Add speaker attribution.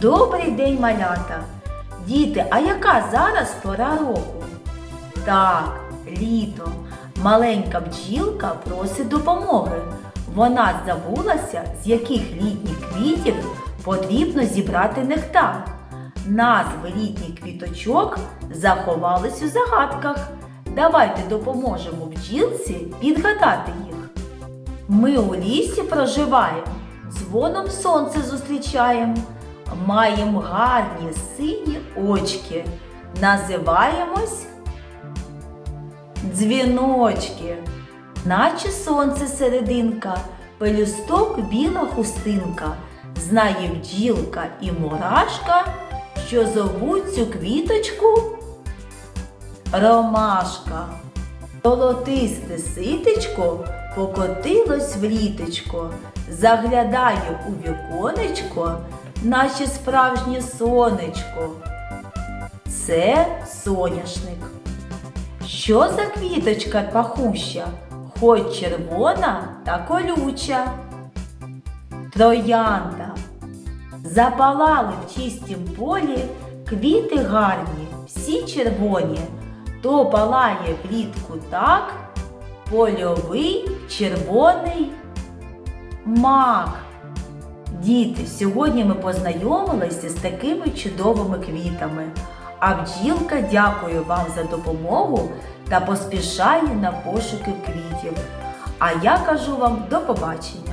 Speaker 1: Добрий день, малята! Діти, а яка зараз пора року? Так, літо. Маленька бджілка просить допомоги. Вона забулася, з яких літніх квітів потрібно зібрати нектар. Назви літніх квіточок заховались у загадках. Давайте допоможемо бджілці підгадати їх. Ми у лісі проживаємо, дзвоном сонце зустрічаємо, маємо гарні сині очки, називаємось дзвіночки, наче сонце серединка, пелюсток біла хустинка, знає бджілка і мурашка, що зовуть цю квіточку ромашка. Золотисте ситечко покотилось в літечко, заглядає у віконечко, наче справжнє сонечко. Це соняшник. Що за квіточка пахуща, хоч червона та колюча? Троянда. Запалали в чистім полі квіти гарні, всі червоні. То палає влітку так, польовий червоний мак. Діти, сьогодні ми познайомилися з такими чудовими квітами. А бджілка дякує вам за допомогу та поспішає на пошуки квітів. А я кажу вам до побачення!